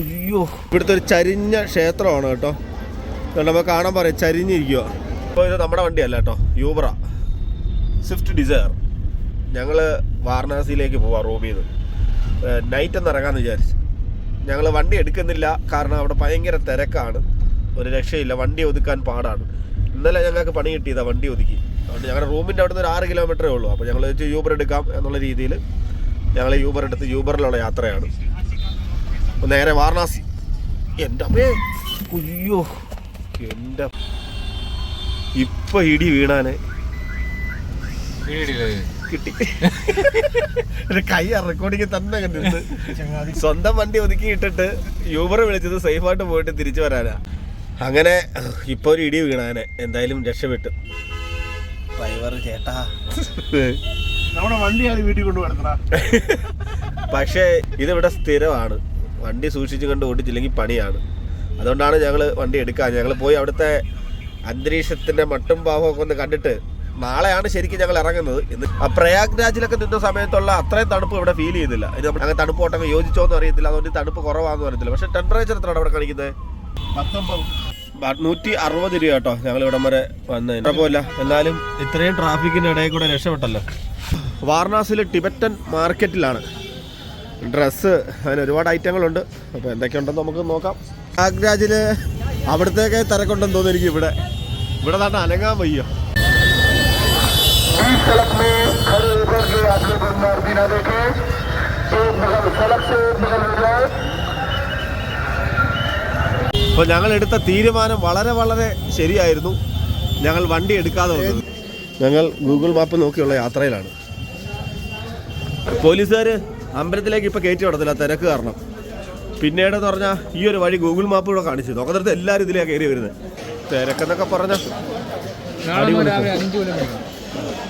അയ്യോ. ഇവിടുത്തെ ഒരു ചരിഞ്ഞ ക്ഷേത്രമാണ് കേട്ടോ. നമ്മൾ കാണാൻ പറയാം ചരിഞ്ഞിരിക്കുക അപ്പോൾ ഇത് നമ്മുടെ വണ്ടിയല്ല കേട്ടോ യൂബറ സ്വിഫ്റ്റ് ഡിസയർ ഞങ്ങൾ വാരണാസിയിലേക്ക് പോവാം റൂമിൽ നിന്ന് നൈറ്റ് ഒന്ന് ഇറങ്ങാമെന്ന് വിചാരിച്ചു. ഞങ്ങൾ വണ്ടി എടുക്കുന്നില്ല കാരണം അവിടെ ഭയങ്കര തിരക്കാണ്. ഒരു രക്ഷയില്ല വണ്ടി ഒതുക്കാൻ പാടാണ്. ഇന്നലെ ഞങ്ങൾക്ക് പണി കിട്ടിയതാണ് വണ്ടി ഒതുക്കി. അതുകൊണ്ട് ഞങ്ങളുടെ റൂമിന്റെ അവിടെ നിന്ന് ഒരു ആറ് കിലോമീറ്ററേ ഉള്ളൂ. അപ്പോൾ ഞങ്ങൾ വെച്ച് യൂബർ എടുക്കാം എന്നുള്ള രീതിയിൽ ഞങ്ങൾ യൂബർ എടുത്ത് യൂബറിലുള്ള യാത്രയാണ്. നേരെ വാരണാസി. എന്റെ അമ്മേ. അയ്യോ. എന്റെ ഇപ്പൊ ഇടി വീണാന്. കിട്ടി. ഒരു കൈ റെക്കോർഡിങ് തന്നെ കണ്ടിരുന്നു സ്വന്തം വണ്ടി ഒതുക്കി ഇട്ടിട്ട് യൂബർ വിളിച്ചത് സേഫായിട്ട് പോയിട്ട് തിരിച്ചു വരാനാ. അങ്ങനെ ഇപ്പൊ ഒരു ഇടി വീണാനെ. എന്തായാലും രക്ഷപ്പെട്ടു. ഡ്രൈവർ ചേട്ടാ. നമ്മുടെ വണ്ടി ആദ്യം വീട്ടിൽ കൊണ്ടുപോയി പക്ഷേ ഇതിവിടെ സ്ഥിരമാണ്. വണ്ടി സൂക്ഷിച്ചു കണ്ട് ഓടിച്ചില്ലെങ്കിൽ പണിയാണ്. അതുകൊണ്ടാണ് ഞങ്ങൾ വണ്ടി എടുക്കാൻ ഞങ്ങൾ പോയി അവിടുത്തെ അന്തരീക്ഷത്തിന്റെ മട്ടും ഭാവമൊക്കെ ഒന്ന് കണ്ടിട്ട് നാളെയാണ് ശരിക്കും ഞങ്ങൾ ഇറങ്ങുന്നത്. ഇന്ന് ആ പ്രയാഗ്രാജിലൊക്കെ നിന്ന സമയത്തുള്ള അത്രയും തണുപ്പ് ഇവിടെ ഫീൽ ചെയ്യുന്നില്ല. ഇത് നമ്മൾ അങ്ങനെ തണുപ്പോട്ടൊക്കെ യോജിച്ചോന്നും അറിയത്തില്ല. അതുകൊണ്ട് തണുപ്പ് കുറവാണെന്ന് അറിയത്തില്ല. പക്ഷേ ടെമ്പറേച്ചർ എത്രയാണ് അവിടെ കാണിക്കുന്നത്? പത്തൊമ്പത്. നൂറ്റി അറുപത് രൂപ കേട്ടോ ഞങ്ങൾ ഇവിടം വരെ വന്നതിന് കുഴപ്പമില്ല. എന്നാലും ഇത്രയും ട്രാഫിക്കിന്റെ ഇടയിൽ കൂടെ രക്ഷപ്പെട്ടല്ലോ. വാരണാസിയിലെ ടിബറ്റൻ മാർക്കറ്റിലാണ് ഡ്രസ്സ് അങ്ങനെ ഒരുപാട് ഐറ്റങ്ങളുണ്ട്. അപ്പോൾ എന്തൊക്കെയുണ്ടെന്ന് നമുക്ക് നോക്കാം. ആഗ്രാജിൽ അവിടത്തേക്ക് തിരക്കുണ്ടെന്ന് തോന്നുന്നു എനിക്ക് ഇവിടെ. ഇവിടെ നാട്ട അനങ്ങാൻ വയ്യ. അപ്പൊ ഞങ്ങൾ എടുത്ത തീരുമാനം വളരെ വളരെ ശരിയായിരുന്നു. ഞങ്ങൾ വണ്ടി എടുക്കാതെ വന്നത്. ഞങ്ങൾ ഗൂഗിൾ മാപ്പ് നോക്കിയുള്ള യാത്രയിലാണ്. പോലീസുകാർ അമ്പലത്തിലേക്ക് ഇപ്പോൾ കയറ്റി വിടത്തില്ല തിരക്ക് കാരണം. പിന്നീട് എന്ന് പറഞ്ഞാൽ ഈ ഒരു വഴി ഗൂഗിൾ മാപ്പ് കൂടെ കാണിച്ചു. നോക്കുന്നിടത്ത് എല്ലാവരും ഇതിലേക്ക് കയറി വരുന്നത്. തിരക്കെന്നൊക്കെ പറഞ്ഞാൽ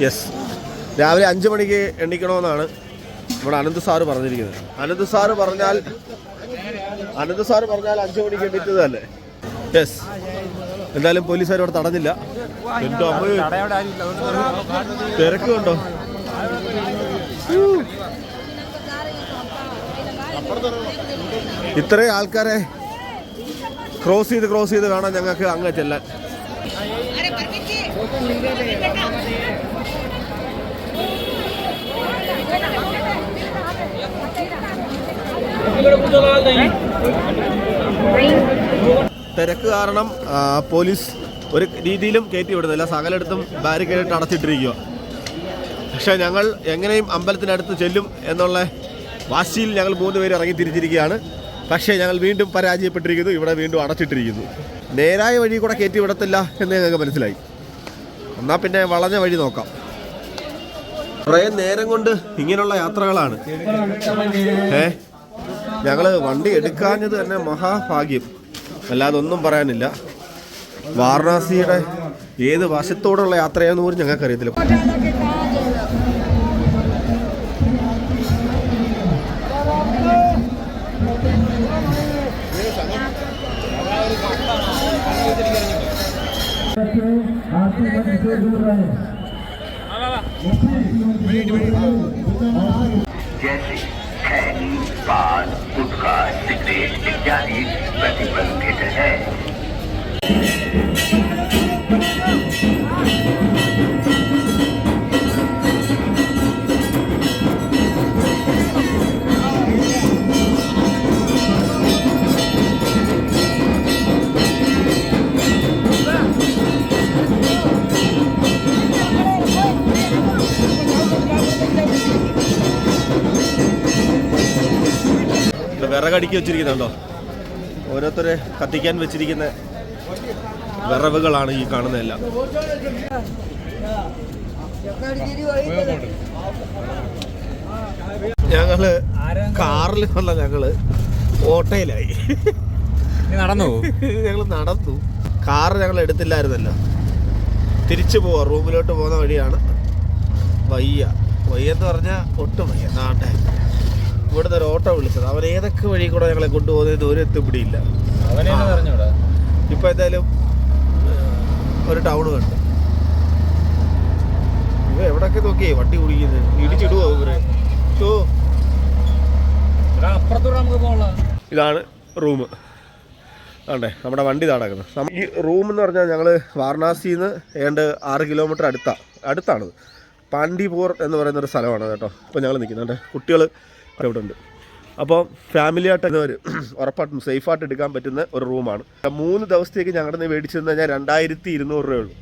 യെസ് രാവിലെ അഞ്ച് മണിക്ക് എണ്ണിക്കണമെന്നാണ് നമ്മുടെ അനന്ത് സാറ് പറഞ്ഞിരിക്കുന്നത്. അനന്ത് സാറ് പറഞ്ഞാൽ അനന്ത് സാറ് പറഞ്ഞാൽ അഞ്ച് മണിക്ക് എണ്ണിച്ചതല്ലേ? യെസ് എന്തായാലും പോലീസുകാർ ഇവിടെ തടഞ്ഞില്ല എന്തോ അമ്മ? തിരക്ക് കണ്ടോ? ഇത്രയും ആൾക്കാരെ ക്രോസ് ചെയ്ത് ക്രോസ് ചെയ്ത് വേണം ഞങ്ങൾക്ക് അങ്ങ് ചെല്ലാൻ. തിരക്ക് കാരണം പോലീസ് ഒരു രീതിയിലും കയറ്റി വിടുന്നില്ല. സകലയിടത്തും ബാരിക്കേഡ് അടച്ചിട്ടിരിക്കുക പക്ഷേ ഞങ്ങൾ എങ്ങനെയും അമ്പലത്തിനടുത്ത് ചെല്ലും എന്നുള്ള വാശിയിൽ ഞങ്ങൾ മൂന്ന് പേര് ഇറങ്ങി തിരിച്ചിരിക്കുകയാണ്. പക്ഷേ ഞങ്ങൾ വീണ്ടും പരാജയപ്പെട്ടിരിക്കുന്നു ഇവിടെ വീണ്ടും അടച്ചിട്ടിരിക്കുന്നു. നേരായ വഴി കൂടെ കയറ്റി വിടത്തില്ല എന്ന് ഞങ്ങൾക്ക് മനസ്സിലായി. എന്നാൽ പിന്നെ വളഞ്ഞ വഴി നോക്കാം. കുറേ നേരം കൊണ്ട് ഇങ്ങനെയുള്ള യാത്രകളാണ്. ഏ? ഞങ്ങൾ വണ്ടി എടുക്കാഞ്ഞത് തന്നെ മഹാഭാഗ്യം. അല്ലാതെ ഒന്നും പറയാനില്ല. വാരണാസിയുടെ ഏത് വശത്തോടുള്ള യാത്രയാണെന്ന് പോലും ഞങ്ങൾക്ക് जैसे खैनी पान गुटखा सिगरेट इत्यादि വിറകടുക്കി വെച്ചിരിക്കുന്നുണ്ടോ? ഓരോരുത്തരെ കത്തിക്കാൻ വെച്ചിരിക്കുന്ന വിറവുകളാണ് ഈ കാണുന്നതെല്ലാം. ഞങ്ങൾ കാറിൽ വന്ന ഞങ്ങൾ ഓട്ടയിലായി. നടന്നു ഞങ്ങൾ നടന്നു. കാറ് ഞങ്ങൾ എടുത്തില്ലായിരുന്നല്ലോ. തിരിച്ചു പോവാ. റൂമിലോട്ട് പോകുന്ന വഴിയാണ് വയ്യ. വയ്യെന്ന് പറഞ്ഞാൽ ഒട്ടും വയ്യ. നാട്ടെ. ഇവിടുന്ന് ഒരു ഓട്ടോ വിളിച്ചത്. അവൻ ഏതൊക്കെ വഴി കൂടെ ഞങ്ങളെ കൊണ്ടുപോകുന്നത് ദൂരെ എത്തിപ്പിടിയില്ല. അവനെ പറഞ്ഞൂടാ. ഇപ്പൊ എന്തായാലും ഒരു ടൗൺ കണ്ടു. ഇവ എവിടൊക്കെ നോക്കിയേ വണ്ടി കുടിക്കുന്നത് ഇടിച്ചിടുവോ ഇവർ? ഷോ ഇതാണ് റൂം. ആണ്ടേ നമ്മുടെ വണ്ടി നടക്കുന്നത്. ഈ റൂം എന്ന് പറഞ്ഞാൽ ഞങ്ങൾ വാരണാസിയിൽ നിന്ന് ഏതാണ്ട് ആറ് കിലോമീറ്റർ അടുത്താണ് അടുത്താണത്. പാണ്ഡിപൂർ എന്ന് പറയുന്ന ഒരു സ്ഥലമാണ് കേട്ടോ. ഇപ്പോൾ ഞങ്ങൾ നിൽക്കുന്നുണ്ട് കുട്ടികൾ ഇവിടെ ഉണ്ട്. അപ്പോൾ ഫാമിലി ആയിട്ട് ഉറപ്പായിട്ടും സേഫായിട്ട് എടുക്കാൻ പറ്റുന്ന ഒരു റൂമാണ്. മൂന്ന് ദിവസത്തേക്ക് ഞങ്ങളുടെ നിന്ന് മേടിച്ചെന്ന് കഴിഞ്ഞാൽ രണ്ടായിരത്തി ഇരുന്നൂറ് രൂപയുള്ളൂ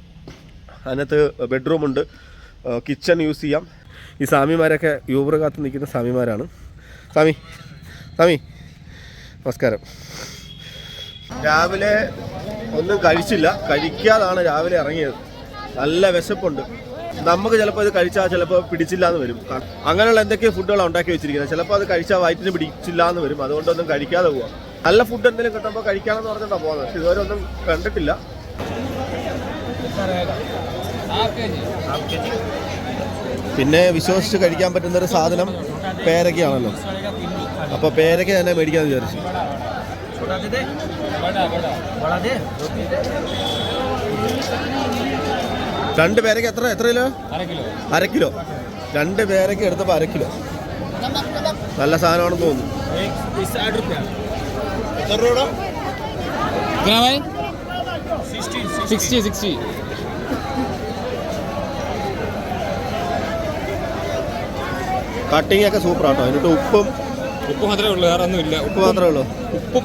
അതിനകത്ത് ബെഡ്റൂമുണ്ട് കിച്ചൺ യൂസ് ചെയ്യാം. ഈ സ്വാമിമാരൊക്കെ യൂബർ കാത്ത് നിൽക്കുന്ന സ്വാമിമാരാണ്. സ്വാമി സ്വാമി നമസ്കാരം. രാവിലെ ഒന്നും കഴിച്ചില്ല. കഴിക്കാതാണ് രാവിലെ ഇറങ്ങിയത്. നല്ല വിശപ്പുണ്ട്. നമുക്ക് ചിലപ്പോൾ ഇത് കഴിച്ചാൽ ചിലപ്പോൾ പിടിച്ചില്ല എന്ന് വരും അങ്ങനെയുള്ള എന്തൊക്കെയോ ഫുഡുകളാണ് ഉണ്ടാക്കി വെച്ചിരിക്കുന്നത്. ചിലപ്പോൾ അത് കഴിച്ചാൽ വയറ്റിന് പിടിച്ചില്ല എന്ന് വരും. അതുകൊണ്ടൊന്നും കഴിക്കാതെ പോവാം. നല്ല ഫുഡ് എന്തെങ്കിലും കിട്ടുമ്പോൾ കഴിക്കാമെന്ന് പറഞ്ഞിട്ടാണ് പോകുന്നത് പക്ഷെ ഇതുവരെ ഒന്നും കണ്ടിട്ടില്ല. പിന്നെ വിശ്വസിച്ച് കഴിക്കാൻ പറ്റുന്ന ഒരു സാധനം പേരക്കയാണല്ലോ. അപ്പോൾ പേരക്ക തന്നെ മേടിക്കാമെന്ന് വിചാരിച്ചു. രണ്ട് പേരയ്ക്ക് എത്ര എത്ര കിലോ? അര കിലോ. രണ്ട് പേരയ്ക്ക് എടുത്തപ്പോൾ അര കിലോ. നല്ല സാധനമാണെന്ന് തോന്നുന്നു. കട്ടിങ് ഒക്കെ സൂപ്പർ ആട്ടോ. എന്നിട്ട് ഉപ്പും ഉപ്പ് മാത്രമേ ഉള്ളൂ വേറെ ഒന്നുമില്ല. ഉപ്പ് മാത്രമേ ഉള്ളൂ. ഉപ്പും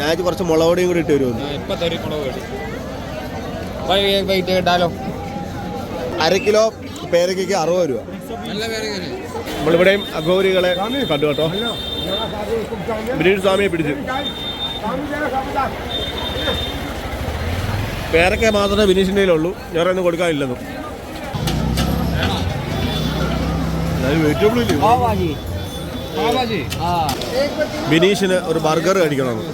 ഞാൻ കുറച്ച് മുളക് പൊടിയും കൂടി ഇട്ട് വരുമോ ഇപ്പൊ തരും മുളക് പൊടി. വൈകിട്ട് കേട്ടാലോ അര കിലോ പേരയ്ക്ക് അറുപത് രൂപ. നമ്മളിവിടെയും അഗോരികളെ കണ്ടു കേട്ടോ. ബ്രീഡ് സ്വാമിയെ പിടിച്ചു. പേരക്ക മാത്രമേ വിനീഷിന്റെ ഉള്ളൂ വേറെ ഒന്നും കൊടുക്കാനില്ലെന്നും ബിനീഷിന് ഒരു ബർഗർ കഴിക്കണമെന്ന്.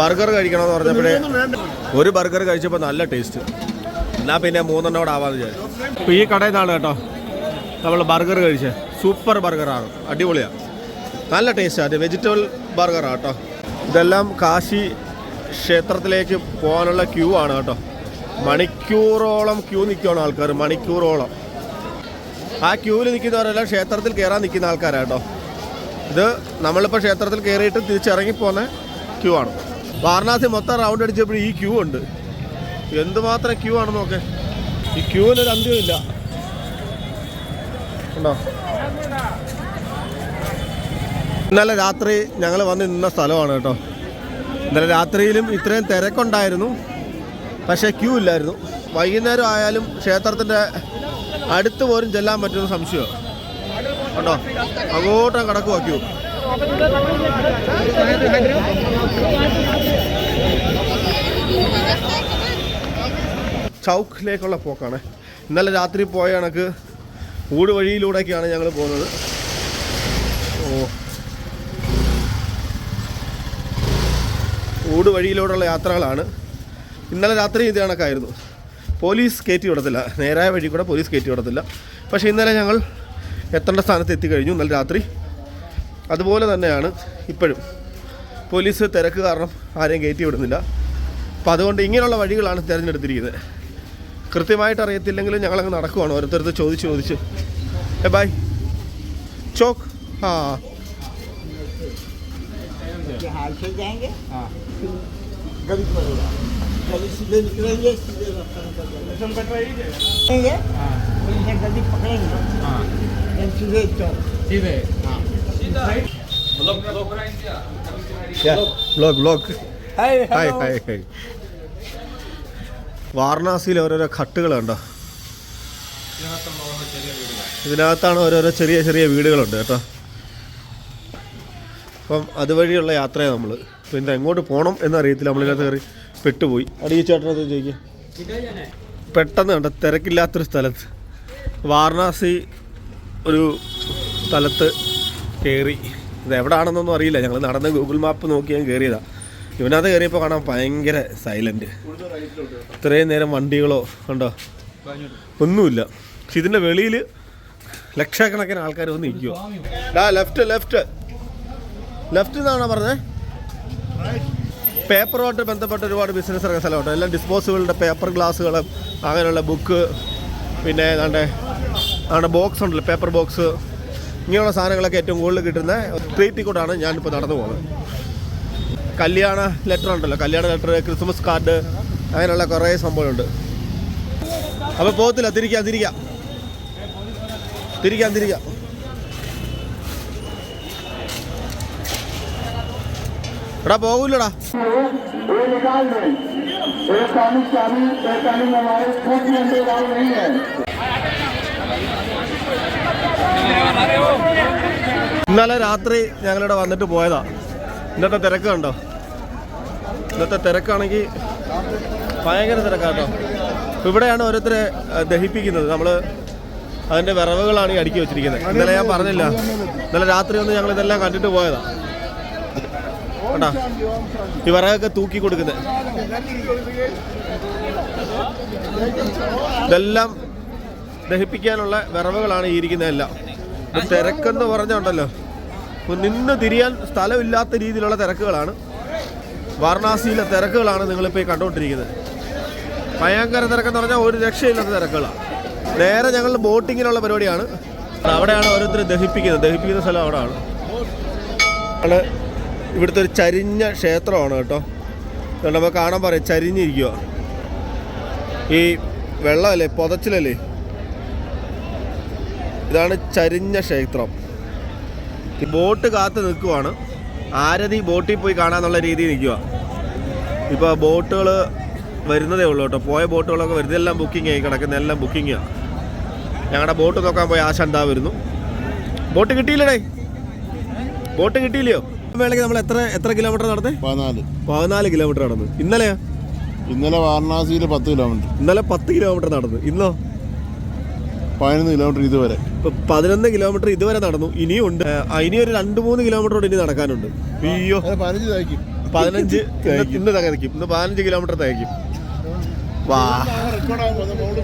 ബർഗർ കഴിക്കണമെന്ന് പറഞ്ഞപ്പോഴേ ഒരു ബർഗർ കഴിച്ചപ്പോൾ നല്ല ടേസ്റ്റ്. എന്നാൽ പിന്നെ മൂന്നെണ്ണം കൂടെ ആവാന്ന് വിചാരിച്ചു ഈ കടയിൽ നിന്നാണ് കേട്ടോ നമ്മൾ ബർഗർ കഴിച്ചത് സൂപ്പർ ബർഗറാണ്. അടിപൊളിയാണ് നല്ല ടേസ്റ്റാണ് വെജിറ്റബിൾ ബർഗറാണ് കേട്ടോ. ഇതെല്ലാം കാശി ക്ഷേത്രത്തിലേക്ക് പോകാനുള്ള ക്യൂ ആണ് കേട്ടോ. മണിക്കൂറോളം ക്യൂ നിൽക്കുകയാണ് ആൾക്കാർ. മണിക്കൂറോളം. ആ ക്യൂവിൽ നിൽക്കുന്നവരെല്ലാം ക്ഷേത്രത്തിൽ കയറാൻ നിൽക്കുന്ന ആൾക്കാരാണ് കേട്ടോ. ഇത് നമ്മളിപ്പോൾ ക്ഷേത്രത്തിൽ കയറിയിട്ട് തിരിച്ചിറങ്ങി പോകുന്ന ക്യൂ ആണ്. വാരണാസി മൊത്തം റൗണ്ട് അടിച്ചപ്പോൾ ഈ ക്യൂ ഉണ്ട്. എന്തുമാത്രം ക്യൂ ആണെന്ന് നോക്കെ. ഈ ക്യൂവിനൊരു അന്ത്യമില്ല ഉണ്ടോ? ഇന്നലെ രാത്രി ഞങ്ങൾ വന്ന് നിന്ന സ്ഥലമാണ് കേട്ടോ. ഇന്നലെ രാത്രിയിലും ഇത്രയും തിരക്കുണ്ടായിരുന്നു. പക്ഷേ ക്യൂ ഇല്ലായിരുന്നു. വൈകുന്നേരം ആയാലും ക്ഷേത്രത്തിന്റെ അടുത്ത് പോലും ചെല്ലാൻ പറ്റുന്ന സംശയമാണ് കണ്ടോ? അങ്ങോട്ടും കിടക്കുക ക്യൂ. ചൗക്കിലേക്കുള്ള പോക്കാണ്. ഇന്നലെ രാത്രി പോയ കണക്ക് ഊട് വഴിയിലൂടെയൊക്കെയാണ് ഞങ്ങൾ പോകുന്നത്. ഓ. ഊട് വഴിയിലൂടെയുള്ള യാത്രകളാണ്. ഇന്നലെ രാത്രി ഇത് കണക്കായിരുന്നു. പോലീസ് കയറ്റി വിടത്തില്ല. നേരായ വഴി കൂടെ പോലീസ് കയറ്റി വിടത്തില്ല. പക്ഷേ ഇന്നലെ ഞങ്ങൾ എത്തേണ്ട സ്ഥാനത്ത് എത്തിക്കഴിഞ്ഞു ഇന്നലെ രാത്രി. അതുപോലെ തന്നെയാണ് ഇപ്പോഴും. പോലീസ് തിരക്ക് കാരണം ആരെയും കയറ്റി വിടുന്നില്ല. അപ്പോൾ അതുകൊണ്ട് ഇങ്ങനെയുള്ള വഴികളാണ് തിരഞ്ഞെടുത്തിരിക്കുന്നത്. കൃത്യമായിട്ട് അറിയത്തില്ലെങ്കിലും ഞങ്ങളങ്ങ് നടക്കുവാണ് ഓരോരുത്തരത്ത് ചോദിച്ച് ചോദിച്ച് ഏ ബൈ ചോക്ക് ആ हाल से जाएंगे गली पड़ेगा गली सीधे निकलेंगे सीधे रास्ता निकल जाएंगे फिर से गली पकड़ेंगे फिर सीधे चौक सीधे blog blog hi hi hi വാരണാസിയിൽ ഓരോരോ ഘട്ടുകൾ കണ്ടോ ഇതിനകത്താണ് ഓരോരോ ചെറിയ ചെറിയ വീടുകളുണ്ട് കേട്ടോ. അപ്പം അതുവഴിയുള്ള യാത്രയാണ് നമ്മൾ പിന്നെ എങ്ങോട്ട് പോകണം എന്നറിയത്തില്ല. നമ്മളിതിനകത്ത് കയറി പെട്ടുപോയി. അടി ചേട്ടനത് ചോദിക്കുക പെട്ടെന്ന് കണ്ട തിരക്കില്ലാത്തൊരു സ്ഥലത്ത്. വാരണാസി ഒരു സ്ഥലത്ത് കയറി. ഇത് എവിടെയാണെന്നൊന്നും അറിയില്ല. ഞങ്ങൾ നടന്ന് ഗൂഗിൾ മാപ്പ് നോക്കി ഞാൻ കയറിയതാണ് ഇവനകത്ത് കയറിയപ്പോൾ കാണാൻ ഭയങ്കര സൈലന്റ് ഇത്രയും നേരം വണ്ടികളോ കണ്ടോ? ഒന്നുമില്ല. പക്ഷെ ഇതിന്റെ വെളിയിൽ ലക്ഷക്കണക്കിന് ആൾക്കാർ വന്ന് നിൽക്കുമോ ഡാ ലെഫ്റ്റ് ലെഫ്റ്റ് ലെഫ്റ്റ് എന്നാണോ പറഞ്ഞത് പേപ്പറുമായിട്ട് ബന്ധപ്പെട്ട ഒരുപാട് ബിസിനസ് ഇറങ്ങുന്ന സ്ഥലമുണ്ട്. എല്ലാം ഡിസ്പോസിബിളിന്റെ പേപ്പർ ഗ്ലാസ്സുകൾ അങ്ങനെയുള്ള ബുക്ക് പിന്നെ ഏതാണ്ട് അവിടെ ബോക്സ് ഉണ്ടല്ലോ പേപ്പർ ബോക്സ് ഇങ്ങനെയുള്ള സാധനങ്ങളൊക്കെ ഏറ്റവും കൂടുതൽ കിട്ടുന്ന ട്രീറ്റിക്കൂടാണ് കൂടാണ് ഞാനിപ്പോൾ നടന്നു പോകുന്നത്. കല്യാണ ലെറ്റർ ഉണ്ടല്ലോ. കല്യാണ ലെറ്റർ ക്രിസ്മസ് കാർഡ് അങ്ങനെയുള്ള കുറേ സംഭവമുണ്ട് അപ്പോൾ പോകത്തില്ല തിരിക്കാം തിരിക്കാം. തിരിക്കാം തിരിക്കാം. എടാ പോകൂലടാ ഇന്നലെ രാത്രി ഞങ്ങളിവിടെ വന്നിട്ട് പോയതാ. ഇന്നത്തെ തിരക്ക് കണ്ടോ? ഇന്നത്തെ തിരക്കാണെങ്കിൽ ഭയങ്കര തിരക്കാട്ടോ. അപ്പോൾ ഇവിടെയാണ് ഓരോരുത്തരെ ദഹിപ്പിക്കുന്നത്. നമ്മൾ അതിന്റെ വിറവുകളാണ് ഈ അടുക്കി വെച്ചിരിക്കുന്നത്. ഇന്നലെ ഞാൻ പറഞ്ഞില്ല. ഇന്നലെ രാത്രി ഒന്ന് ഞങ്ങൾ ഇതെല്ലാം കണ്ടിട്ട് പോയതാണ് കണ്ടാ? ഈ വിറകൊക്കെ തൂക്കി കൊടുക്കുന്നത് ഇതെല്ലാം ദഹിപ്പിക്കാനുള്ള വിറവുകളാണ് ഈ ഇരിക്കുന്നതെല്ലാം തിരക്കെന്ന് പറഞ്ഞുണ്ടല്ലോ. നിന്ന് തിരിയാൻ സ്ഥലമില്ലാത്ത രീതിയിലുള്ള തിരക്കുകളാണ്. വാരണാസിയിലെ തിരക്കുകളാണ് നിങ്ങളിപ്പോൾ കണ്ടുകൊണ്ടിരിക്കുന്നത്. ഭയങ്കര തിരക്കെന്ന് പറഞ്ഞാൽ ഒരു രക്ഷയില്ലാത്ത തിരക്കുകളാണ് നേരെ ഞങ്ങൾ ബോട്ടിങ്ങിനുള്ള പരിപാടിയാണ്. അവിടെയാണ് ഓരോരുത്തർ ദഹിപ്പിക്കുന്നത്. ദഹിപ്പിക്കുന്ന സ്ഥലം അവിടെയാണ്. ആണ് ഇവിടുത്തെ ഒരു ചരിഞ്ഞ ക്ഷേത്രമാണ് കേട്ടോ. നമ്മൾ കാണാൻ പറയാം. ചരിഞ്ഞിരിക്കുക ഈ വെള്ളമല്ലേ? പുതച്ചിലല്ലേ? ഇതാണ് ചരിഞ്ഞ ക്ഷേത്രം. ബോട്ട് കാത്ത് നിൽക്കുവാണ്. ആരതി ബോട്ടിൽ പോയി കാണാന്നുള്ള രീതിയിൽ നിൽക്കുക ഇപ്പോൾ ബോട്ടുകൾ വരുന്നതേ ഉള്ളൂ കേട്ടോ. പോയ ബോട്ടുകളൊക്കെ വരുന്നത് എല്ലാം ബുക്കിംഗ് ആയി കിടക്കുന്ന എല്ലാം ബുക്കിങ്ങാണ് ഞങ്ങളുടെ ബോട്ട് നോക്കാൻ പോയി ആശ എന്താ വരുന്നു. ബോട്ട് കിട്ടിയില്ലേ ബോട്ട് കിട്ടിയില്ലയോ? വേണമെങ്കിൽ നമ്മൾ എത്ര എത്ര കിലോമീറ്റർ നടന്നേ? പതിനാല്. പതിനാല് കിലോമീറ്റർ നടന്നു. ഇന്നലെയാ ഇന്നലെ വാരണാസിയിൽ പത്ത് കിലോമീറ്റർ ഇന്നലെ പത്ത് കിലോമീറ്റർ നടന്നു. ഇന്നോ? പതിനൊന്ന് കിലോമീറ്റർ ഇതുവരെ. ഇപ്പൊ പതിനൊന്ന് കിലോമീറ്റർ ഇതുവരെ നടന്നു. ഇനിയും ഉണ്ട് ഇനി ഒരു രണ്ട് മൂന്ന് കിലോമീറ്റർ കൂടി ഇനി നടക്കാനുണ്ട്. അയ്യോ. പതിനഞ്ച് പതിനഞ്ച് ഇന്ന് തികയ്ക്കും ഇന്ന് പതിനഞ്ച് കിലോമീറ്റർ തകയ്ക്കും വാ. റെക്കോർഡാകുമ്പോൾ